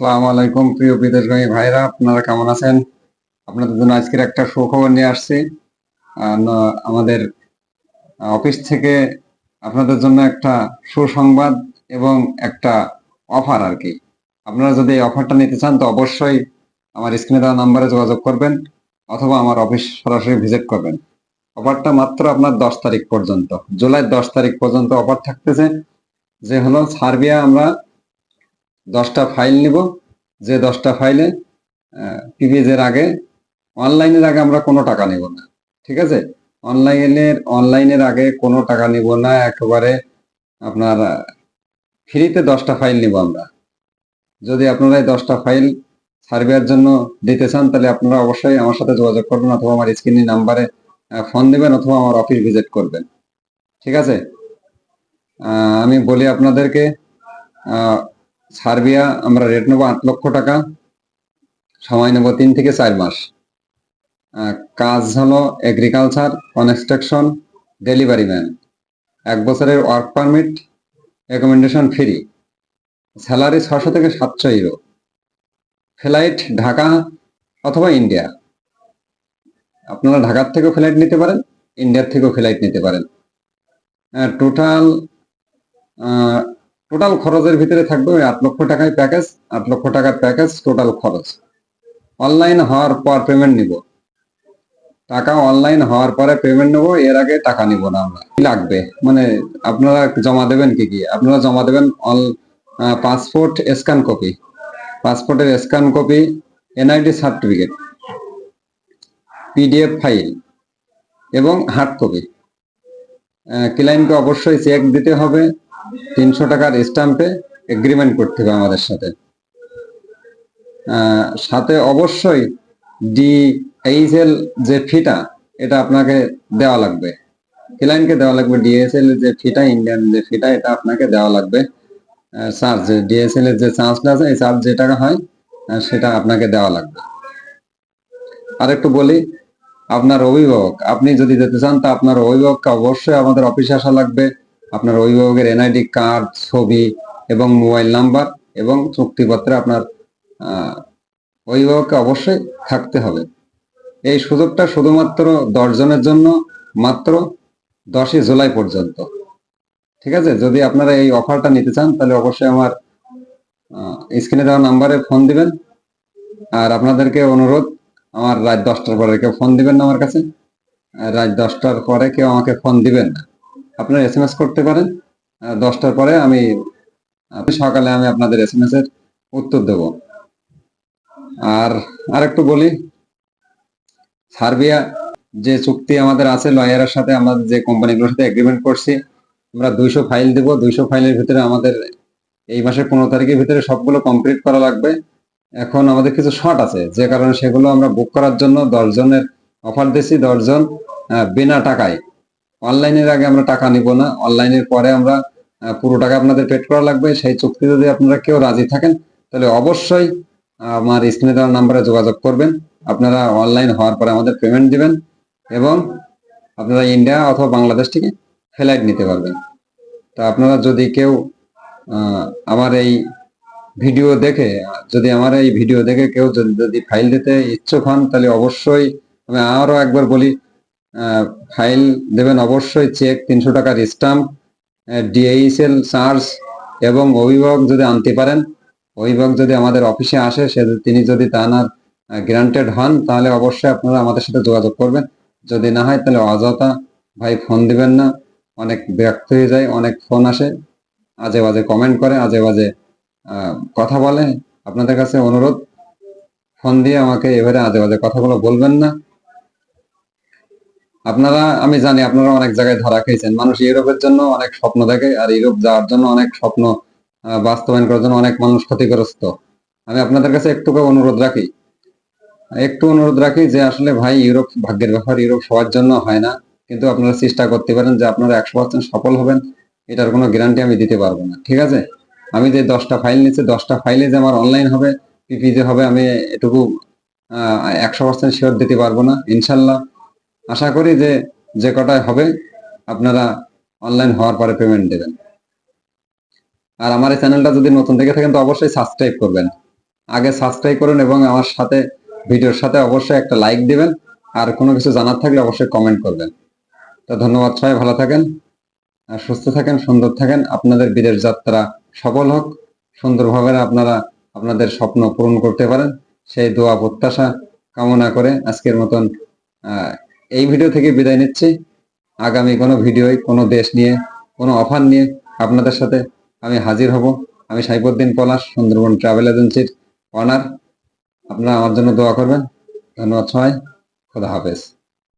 আসসালামু আলাইকুম, প্রিয় বিদেশগামী ভাইরা, আপনারা কেমন আছেন? আপনাদের জন্য আজকের একটা সুখবর নিয়ে আসছি। আমাদের অফিস থেকে আপনাদের জন্য একটা সুসংবাদ এবং একটা অফার আর কি। আপনারা যদি এই অফারটা নিতে চান, তো অবশ্যই আমার স্ক্রিনে দেওয়া নাম্বারে যোগাযোগ করবেন অথবা আমার অফিস সরাসরি ভিজিট করবেন। অফারটা মাত্র আপনার দশ তারিখ পর্যন্ত, জুলাই দশ তারিখ পর্যন্ত অফার থাকতেছে। যে হলো সার্বিয়া আমরা দশটা ফাইল নিব। যে দশটা ফাইলে পিভিএজের আগে, অনলাইনের আগে আমরা কোনো টাকা নিব না, ঠিক আছে? অনলাইনের অনলাইনের আগে কোনো টাকা নিব না, একেবারে আপনার ফ্রিতে দশটা ফাইল নিব আমরা। যদি আপনারা এই দশটা ফাইল সার্ভের জন্য দিতে চান, তাহলে আপনারা অবশ্যই আমার সাথে যোগাযোগ করবেন অথবা আমার স্ক্রিনের নাম্বারে ফোন দেবেন অথবা আমার অফিস ভিজিট করবেন, ঠিক আছে? আমি বলি আপনাদেরকে সার্বিয়া আমরা রেট নেব আট লক্ষ টাকা, সময় নেব তিন থেকে চার মাস। কাজ হলো এগ্রিকালচার কনস্ট্রাকশন ডেলিভারি ম্যান এক বছরের work permit recommendation free salary ছশো থেকে সাতশো ইউরো ফ্লাইট ঢাকা অথবা ইন্ডিয়া আপনারা ঢাকার থেকেও ফ্লাইট নিতে পারেন ইন্ডিয়ার থেকেও ফ্লাইট নিতে পারেন। টোটাল টোটাল খরচের ভিতরে থাকবে ওই আট লক্ষ টাকায় প্যাকেজ আট লক্ষ টাকার প্যাকেজ টোটাল খরচ। অনলাইন হওয়ার পর পেমেন্ট নিব। টাকা অনলাইন হওয়ার পরে পেমেন্ট নেব, এর আগে টাকা নিব না আমরা। লাগবে? মানে আপনারা জমা দেবেন কি কি? আপনারা জমা দেবেন অল পাসপোর্ট স্ক্যান কপি পাসপোর্টের scan copy NID certificate PDF file এবং হার্ড কপি ক্লায়েন্টকে অবশ্যই চেক দিতে হবে। তিনশো টাকার স্ট্যাম্পে এগ্রিমেন্ট করতে হবে আমাদের সাথে। সাথে অবশ্যই ডি এইচএল যে ফিটা এটা আপনাকে দেওয়া লাগবে। ক্লায়েন্টকে দেওয়া লাগবে ডিএসএল যে ফিটা ইন্ডিয়ান যে ফিটা এটা আপনাকে দেওয়া লাগবে। চার্জ ডিএসএল এর যে চার্জটা আছে, এই চার্জ যে টাকা হয় সেটা আপনাকে দেওয়া লাগবে। আর একটু বলি, আপনার অভিভাবক, আপনি যদি যেতে চান, তা আপনার অভিভাবককে অবশ্যই আমাদের অফিসে আসা লাগবে। আপনার অভিভাবকের এনআইডি কার্ড ছবি এবং মোবাইল নাম্বার এবং চুক্তিপত্রে আপনার অভিভাবককে অবশ্যই থাকতে হবে। এই সুযোগটা শুধুমাত্র দশজনের জন্য, মাত্র দশই জুলাই পর্যন্ত। ঠিক আছে? যদি আপনারা এই অফারটা নিতে চান, তাহলে অবশ্যই আমার স্ক্রিনে দেওয়া নাম্বারে ফোন দিবেন। আর আপনাদেরকে অনুরোধ, আমার রাত দশটার পরে কেউ ফোন দিবেন না আমার কাছে। রাত দশটার পরে কেউ আমাকে ফোন দিবেন না। আপনারা এস এম এস করতে পারেন। দশটার পরে আমি সকালে আমি আপনাদের এস এম এস এর উত্তর দেব। আর আরেকটু বলি, সার্বিয়া যে চুক্তি আমাদের আছে, লয়ারের সাথে আমাদের যে কোম্পানিগুলোর সাথে এগ্রিমেন্ট করছি, আমরা দুইশো ফাইল দিব। দুইশো ফাইলের ভিতরে আমাদের এই মাসের পনেরো তারিখের ভিতরে সবগুলো কমপ্লিট করা লাগবে। এখন আমাদের কিছু শর্ট আছে, যে কারণে সেগুলো আমরা বুক করার জন্য দশজনের অফার দিচ্ছি দশজন বিনা টাকায়। অনলাইনের আগে আমরা টাকা নিব না। অনলাইনের পরে আমরা পুরো টাকা আপনাদের পেড করা লাগবে। সেই চুক্তি যদি আপনারা কেউ রাজি থাকেন, তাহলে অবশ্যই আমার স্ক্রিনে দেওয়ার নাম্বারে যোগাযোগ করবেন। আপনারা অনলাইন হওয়ার পরে আমাদের পেমেন্ট দিবেন এবং আপনারা ইন্ডিয়া অথবা বাংলাদেশ থেকে ফ্লাইট নিতে পারবেন। তা আপনারা যদি কেউ আমার এই ভিডিও দেখে, যদি আমার এই ভিডিও দেখে কেউ যদি ফাইল দিতে ইচ্ছুক হন, তাহলে অবশ্যই আমি আরও একবার বলি ফাইল দেবেন অবশ্যই চেক, তিনশো টাকার স্টাম্প ডিএইচএল চার্জ এবং অভিভাবক যদি আনতে পারেন, অভিভাবক যদি আমাদের অফিসে আসে, সে তিনি যদি তার গ্রান্টেড হন, তাহলে অবশ্যই আপনারা আমাদের সাথে যোগাযোগ করবেন। যদি না হয়, তাহলে অযথা ভাই ফোন দিবেন না। অনেক ব্যক্ত হয়ে যায়, অনেক ফোন আসে। আজে বাজে কমেন্ট করে, আজে বাজে কথা বলে। আপনাদের কাছে অনুরোধ ফোন দিয়ে আমাকে এবারে আজে বাজে কথাগুলো বলবেন না। আপনারা, আমি জানি আপনারা অনেক জায়গায় ধরা খেয়েছেন। মানুষ ইউরোপের জন্য অনেক স্বপ্ন দেখে আর ইউরোপ যাওয়ার জন্য অনেক স্বপ্ন বাস্তবায়ন করার জন্য অনেক মানুষ ক্ষতিগ্রস্ত। আমি আপনাদের কাছে একটু অনুরোধ রাখি। একটু অনুরোধ রাখি যে আসলে ভাই ইউরোপ ভাগ্যের ব্যাপার ইউরোপ সবার জন্য হয় না। কিন্তু আপনারা চেষ্টা করতে পারেন যে আপনারা একশো পার্সেন্ট সফল হবেন। এটার কোনো গ্যারান্টি আমি দিতে পারব না। ঠিক আছে? আমি যে দশটা ফাইল নিচ্ছি, দশটা ফাইলে যে আমার অনলাইন হবে পিপি যে হবে, আমি এটুকু একশো পার্সেন্ট শিওর দিতে পারব না, ইনশাল্লাহ। আশা করি যে যে কটায় হবে, আপনারা অনলাইন হওয়ার পরে পেমেন্ট দেবেন। আর আমার এই চ্যানেলটা যদি নতুন দেখে থাকেন, তো অবশ্যই সাবস্ক্রাইব করবেন। আগে সাবস্ক্রাইব করুন এবং আমার সাথে, ভিডিওর সাথে অবশ্যই একটা লাইক দিবেন। আর কোনো কিছু জানার থাকলে অবশ্যই কমেন্ট করবেন। তো ধন্যবাদ সবাই, ভালো থাকেন। আর সুস্থ থাকেন, সুন্দর থাকেন। আপনাদের বিদেশ যাত্রা সফল হোক। সুন্দরভাবে আপনারা আপনাদের স্বপ্ন পূরণ করতে পারেন। সেই দোয়া প্রত্যাশা কামনা করে আজকের মতন এই ভিডিও থেকে বিদায় নিচ্ছি। আগামী কোনো ভিডিওয় কোনো দেশ নিয়ে, কোনো অফার নিয়ে আপনাদের সাথে আমি হাজির হব। আমি সাইফুদ্দিন পলাশ, সুন্দরবন ট্রাভেল এজেন্সির অনার আপনারা আমার জন্য দোয়া করবেন। ধন্যবাদ সবাই। খোদা হাফেজ।